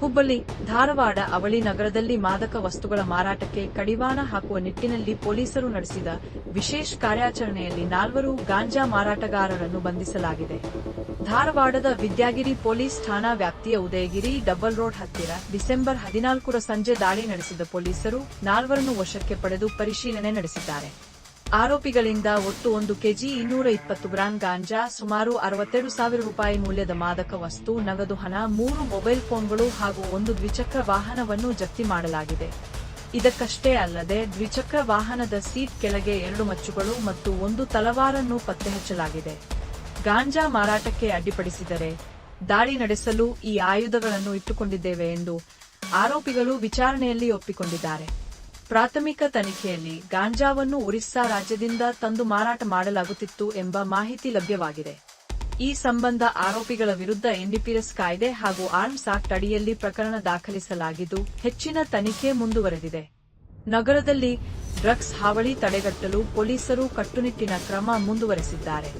ಹುಬ್ಬಳ್ಳಿ, ಧಾರವಾಡ, ಅವಳಿ ನಗರದಲ್ಲಿ ಮಾದಕ ವಸ್ತುಗಳ ಮಾರಾಟಕ್ಕೆ ಕಡಿವಾಣ ಹಾಕುವ ನಿಟ್ಟಿನಲ್ಲಿ ಪೊಲೀಸರು ನಡೆಸಿದ ವಿಶೇಷ ಕಾರ್ಯಾಚರಣೆಯಲ್ಲಿ ನಾಲ್ವರು ಗಾಂಜಾ ಮಾರಾಟಗಾರರನ್ನು ಬಂಧಿಸಲಾಗಿದೆ. ಧಾರವಾಡದ ವಿದ್ಯಾಗಿರಿ ಪೊಲೀಸ್ ಠಾಣಾ ವ್ಯಾಪ್ತಿಯ ಉದಯಗಿರಿ ಡಬಲ್ ರೋಡ್ ಹತ್ತಿರ ಡಿಸೆಂಬರ್ ಹದಿನಾಲ್ಕರ ಸಂಜೆ ದಾಳಿ ನಡೆಸಿದ ಪೊಲೀಸರು ನಾಲ್ವರನ್ನು ವಶಕ್ಕೆ ಪಡೆದು ಪರಿಶೀಲನೆ ನಡೆಸಿದ್ದಾರೆ. ಆರೋಪಿಗಳಿಂದ ಒಟ್ಟು ಒಂದು ಕೆಜಿ ಇನ್ನೂರ ಇಪ್ಪತ್ತು ಗ್ರಾಂ ಗಾಂಜಾ, ಸುಮಾರು ಅರವತ್ತೆರಡು ಸಾವಿರ ರೂಪಾಯಿ ಮೌಲ್ಯದ ಮಾದಕ ವಸ್ತು, ನಗದು ಹಣ, ಮೂರು ಮೊಬೈಲ್ ಫೋನ್ಗಳು ಹಾಗೂ ಒಂದು ದ್ವಿಚಕ್ರ ವಾಹನವನ್ನು ಜಪ್ತಿ ಮಾಡಲಾಗಿದೆ. ಇದಕ್ಕಷ್ಟೇ ಅಲ್ಲದೆ, ದ್ವಿಚಕ್ರ ವಾಹನದ ಸೀಟ್ ಕೆಳಗೆ ಎರಡು ಮಚ್ಚುಗಳು ಮತ್ತು ಒಂದು ತಲವಾರನ್ನು ಪತ್ತೆಹಚ್ಚಲಾಗಿದೆ ಗಾಂಜಾ ಮಾರಾಟಕ್ಕೆ ಅಡ್ಡಿಪಡಿಸಿದರೆ ದಾಳಿ ನಡೆಸಲು ಈ ಆಯುಧಗಳನ್ನು ಇಟ್ಟುಕೊಂಡಿದ್ದೇವೆ ಎಂದು ಆರೋಪಿಗಳು ವಿಚಾರಣೆಯಲ್ಲಿ ಒಪ್ಪಿಕೊಂಡಿದ್ದಾರೆ. ಪ್ರಾಥಮಿಕ ತನಿಖೆಯಲ್ಲಿ ಗಾಂಜಾವನ್ನು ಒರಿಸ್ಸಾ ರಾಜ್ಯದಿಂದ ತಂದು ಮಾರಾಟ ಮಾಡಲಾಗುತ್ತಿತ್ತು ಎಂಬ ಮಾಹಿತಿ ಲಭ್ಯವಾಗಿದೆ. ಈ ಸಂಬಂಧ ಆರೋಪಿಗಳ ವಿರುದ್ಧ ಎನ್ಡಿಪಿಎಸ್ ಕಾಯ್ದೆ ಹಾಗೂ ಆರ್ಮ್ಸ್ ಆಕ್ಟ್ ಅಡಿಯಲ್ಲಿ ಪ್ರಕರಣ ದಾಖಲಿಸಲಾಗಿದ್ದು, ಹೆಚ್ಚಿನ ತನಿಖೆ ಮುಂದುವರೆದಿದೆ. ನಗರದಲ್ಲಿ ಡ್ರಗ್ಸ್ ಹಾವಳಿ ತಡೆಗಟ್ಟಲು ಪೊಲೀಸರು ಕಟ್ಟುನಿಟ್ಟಿನ ಕ್ರಮ ಮುಂದುವರೆಸಿದ್ದಾರೆ.